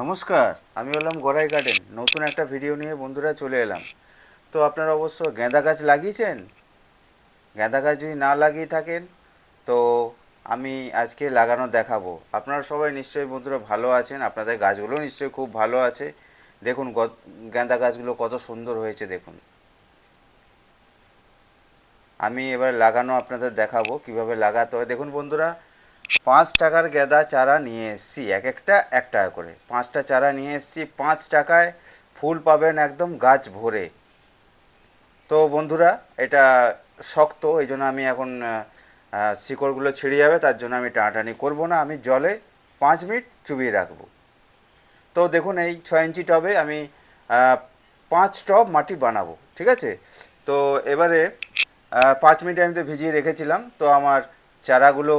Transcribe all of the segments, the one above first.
নমস্কার, আমি হলাম গড়াই গার্ডেন। নতুন একটা ভিডিও নিয়ে বন্ধুরা চলে এলাম। তো আপনারা অবশ্য গাঁদা গাছ লাগিয়েছেন? গাঁদা গাছ যদি না লাগিয়ে থাকেন, তো আমি আজকে লাগানো দেখাবো। আপনারা সবাই নিশ্চয়ই বন্ধুরা ভালো আছেন, আপনাদের গাছগুলো নিশ্চয়ই খুব ভালো আছে। দেখুন গাঁদা গাছগুলো কত সুন্দর হয়েছে, দেখুন। আমি এবার লাগানো আপনাদের দেখাবো, কীভাবে লাগাতে হয়। দেখুন বন্ধুরা পাঁচ টাকার গেঁদা চারা নিয়ে এসেছি, এক একটা এক টাকা করে। পাঁচটা চারা নিয়ে এসেছি, পাঁচ টাকায় ফুল পাবেন একদম গাছ ভরে। তো বন্ধুরা, এটা শক্ত, এই জন্য আমি এখন শিকড়গুলো ছিঁড়ে যাবে, তার জন্য আমি টানাটানি করব না, আমি জলে পাঁচ মিনিট চুবিয়ে রাখব। তো দেখুন, এই ছয় ইঞ্চি টবে আমি পাঁচ টব মাটি বানাবো, ঠিক আছে? তো এবারে পাঁচ মিনিট আমি তো ভিজিয়ে রেখেছিলাম, তো আমার চারাগুলো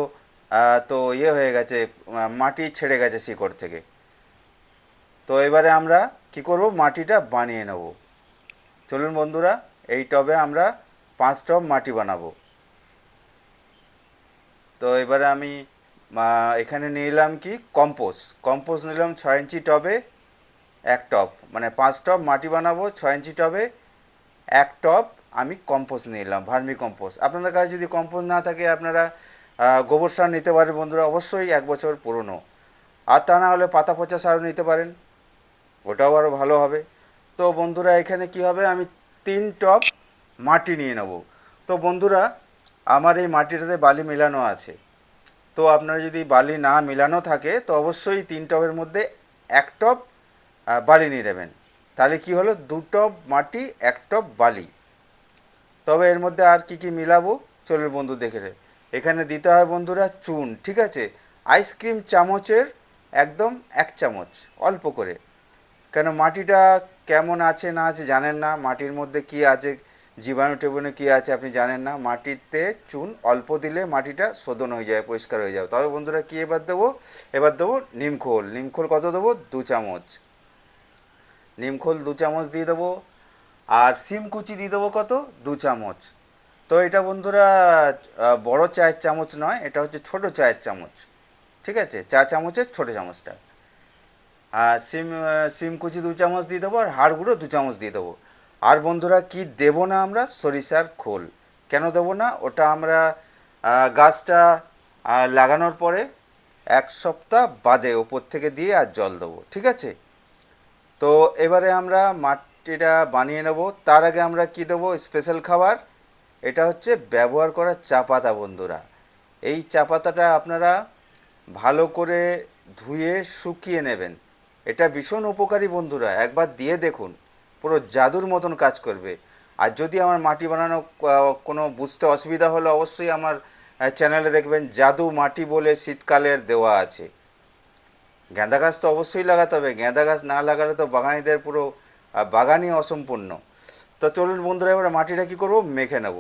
তো ইয়ে হয়ে গেছে মাটি ছেড়ে গেছে শিকড় থেকে। তো এবারে আমরা কি করব? মাটিটা বানিয়ে নেব। চলুন বন্ধুরা, এই টবে আমরা পাঁচ টব মাটি বানাবো। তো এবারে আমি এখানে নিলাম কি? কম্পোস্ট কম্পোস্ট নিলাম ছয় ইঞ্চি টবে এক টব। মানে পাঁচ টব মাটি বানাবো, ছয় ইঞ্চি টবে এক টব আমি কম্পোস্ট নিলাম, ভার্মি কম্পোস্ট আপনাদের কাছে যদি কম্পোস্ট না থাকে, আপনারা গোবর সার নিতে পারেন বন্ধুরা, অবশ্যই এক বছর পুরনো। আর তা না হলে পাতা পচা সারও নিতে পারেন, ওটাও আরও ভালো হবে। তো বন্ধুরা, এখানে কি হবে? আমি তিন টব মাটি নিয়ে নেব। তো বন্ধুরা, আমার এই মাটিটাতে বালি মেলানো আছে। তো আপনার যদি বালি না মেলানো থাকে, তো অবশ্যই তিন টবের মধ্যে এক টপ বালি নিয়ে নেবেন। তাহলে কি হলো? দু টব মাটি, এক টব বালি। তবে এর মধ্যে আর কি কি মিলাবো? চলুন বন্ধু দেখে। এখানে দিতে হয় বন্ধুরা চুন, ঠিক আছে? আইসক্রিম চামচের একদম এক চামচ, অল্প করে। কেন মাটিটা কেমন আছে না আছে জানেন না, মাটির মধ্যে কি আছে, জীবাণু টেবাণু কী আছে আপনি জানেন না। মাটিতে চুন অল্প দিলে মাটিটা শোধন হয়ে যায়, পরিষ্কার হয়ে যাবে তবে বন্ধুরা কী এবার দেবো? এবার দেবো নিমখোল নিমখোল কত দেবো? দু চামচ। নিমখোল দু চামচ দিয়ে দেবো। আর সিম কুচি দিয়ে দেবো কত? দু চামচ। তো এটা বন্ধুরা বড় চায়ের চামচ নয়, এটা হচ্ছে ছোট চায়ের চামচ। ঠিক আছে? চা চামচের ছোট চামচটা। আর সিম সিম কুচি দু চামচ দিয়ে দেবো আর হাড় গুঁড়ো দু চামচ দিয়ে দেবো। আর বন্ধুরা, কি দেবো না আমরা? সরিষার খোল। কেন দেবো না? ওটা আমরা গাছটা লাগানোর পরে এক সপ্তাহ বাদে ওপর থেকে দিয়ে আর জল দেবো। ঠিক আছে? তো এবারে আমরা মাটিটা বানিয়ে নেব। তার আগে আমরা কি দেবো? স্পেশাল খাবার। এটা হচ্ছে ব্যবহার করা চা পাতা, বন্ধুরা। এই চা পাতাটা আপনারা ভালো করে ধুয়ে শুকিয়ে নেবেন। এটা ভীষণ উপকারী, বন্ধুরা। একবার দিয়ে দেখুন, পুরো জাদুর মতন কাজ করবে। আর যদি আমার মাটি বানানো কোনো বুঝতে অসুবিধা হলে অবশ্যই আমার চ্যানেলে দেখবেন, জাদু মাটি বলে শীতকালের দেওয়া আছে। গাঁদা গাছ তো অবশ্যই লাগাতে হবে। গাঁদা গাছ না লাগালে তো বাগানিদের পুরো বাগানই অসম্পূর্ণ। তো চলুন বন্ধুরা, এবার মাটিটা কী করব? মেখে নেব।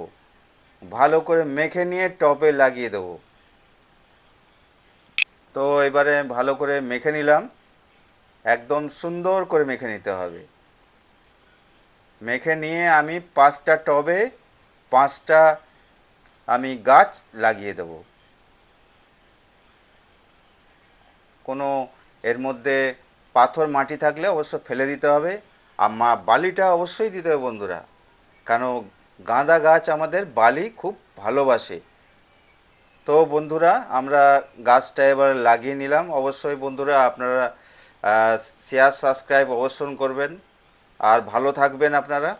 ভালো করে মেখে নিয়ে টপে লাগিয়ে দেবো। তো এবারে ভালো করে মেখে নিলাম। একদম সুন্দর করে মেখে নিতে হবে। মেখে নিয়ে আমি পাঁচটা টবে পাঁচটা আমি গাছ লাগিয়ে দেবো। কোনো এর মধ্যে পাথর মাটি থাকলে অবশ্য ফেলে দিতে হবে। আর মা বালিটা অবশ্যই দিতে হবে বন্ধুরা। কেন, গাঁদা গাছ আমাদের বালি খুব ভালোবাসে। তো বন্ধুরা, আমরা গাছটা এবার লাগিয়ে নিলাম। অবশ্যই বন্ধুরা, আপনারা শেয়ার সাবস্ক্রাইব অবশ্যই করবেন। আর ভালো থাকবেন আপনারা।